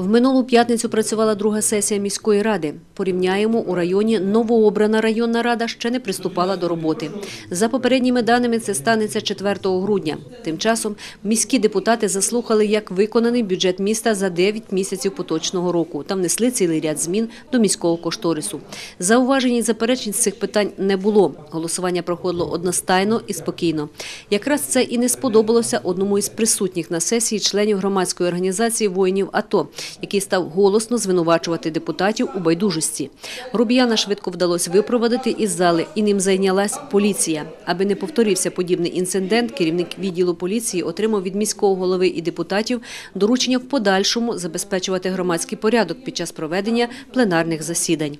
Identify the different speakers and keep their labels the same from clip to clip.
Speaker 1: В минулу п'ятницю працювала друга сесія міської ради. Порівняємо, у районі новообрана районна рада ще не приступала до роботи. За попередніми даними, це станеться 4 грудня. Тим часом міські депутати заслухали, як виконаний бюджет міста за 9 місяців поточного року та внесли цілий ряд змін до міського кошторису. Зауважень і заперечень з цих питань не було. Голосування проходило одностайно і спокійно. Якраз це і не сподобалося одному із присутніх на сесії членів громадської організації воїнів АТО, який став голосно звинувачувати депутатів у байдужості. Рубіяна швидко вдалося випровадити із зали, і ним зайнялась поліція. Аби не повторився подібний інцидент, керівник відділу поліції отримав від міського голови і депутатів доручення в подальшому забезпечувати громадський порядок під час проведення пленарних засідань.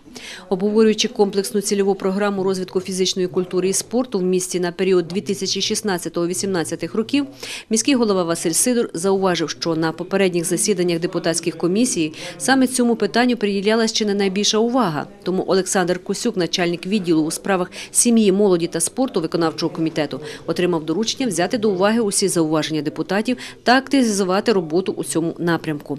Speaker 1: Обговорюючи комплексну цільову програму розвитку фізичної культури і спорту в місті на період 2016-2018 років, міський голова Василь Сидор зауважив, що на попередніх засіданнях депутатських комісій саме цьому питанню приділялась чи не найбільша увага. Тому Олександр Косюк, начальник відділу у справах сім'ї, молоді та спорту виконавчого комітету, отримав доручення взяти до уваги усі зауваження депутатів та активізувати роботу у цьому напрямку.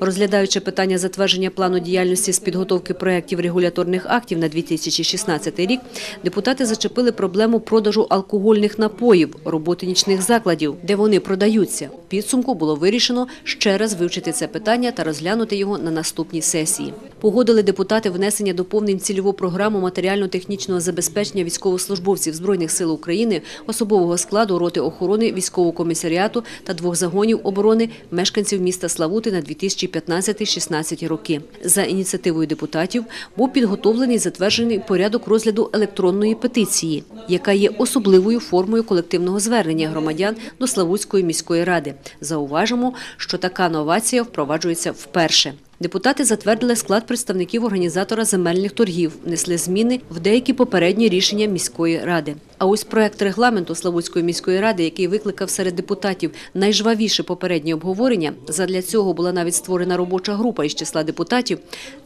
Speaker 1: Розглядаючи питання затвердження плану діяльності з підготовки проєктів регуляторних актів на 2016 рік, депутати зачепили проблему продажу алкогольних напоїв, роботи нічних закладів, де вони продаються. Підсумку було вирішено ще раз вивчити це питання та розглянути його на наступній сесії. Погодили депутати внесення доповнень цільову програму матеріально-технічного забезпечення військовослужбовців Збройних сил України, особового складу роти охорони військового комісаріату та двох загонів оборони мешканців міста Славути на 2015-16 роки. За ініціативою депутатів був підготовлений затверджений порядок розгляду електронної петиції, яка є особливою формою колективного звернення громадян до Славутської міської ради. Зауважимо, що така новація впроваджується вперше. Депутати затвердили склад представників організатора земельних торгів, внесли зміни в деякі попередні рішення міської ради. А ось проект регламенту Славутської міської ради, який викликав серед депутатів найжвавіше попереднє обговорення, задля цього була навіть створена робоча група із числа депутатів,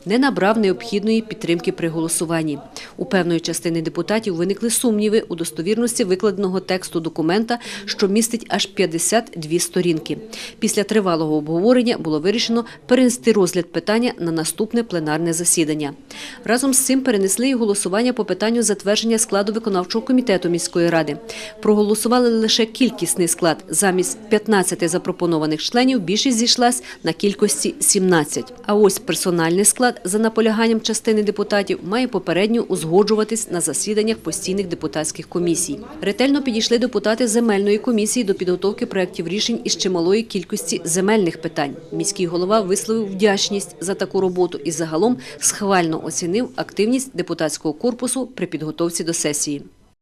Speaker 1: не набрав необхідної підтримки при голосуванні. У певної частини депутатів виникли сумніви у достовірності викладеного тексту документа, що містить аж 52 сторінки. Після тривалого обговорення було вирішено перенести розгляд питання на наступне пленарне засідання. Разом з цим перенесли і голосування по питанню затвердження складу виконавчого комітету міської ради. Проголосували лише кількісний склад. Замість 15 запропонованих членів більшість зійшлась на кількості 17. А ось персональний склад за наполяганням частини депутатів має попередньо узгоджуватись на засіданнях постійних депутатських комісій. Ретельно підійшли депутати земельної комісії до підготовки проєктів рішень із чималої кількості земельних питань. Міський голова висловив вдячність за таку роботу і загалом схвально оцінив активність депутатського корпусу при підготовці до сесії.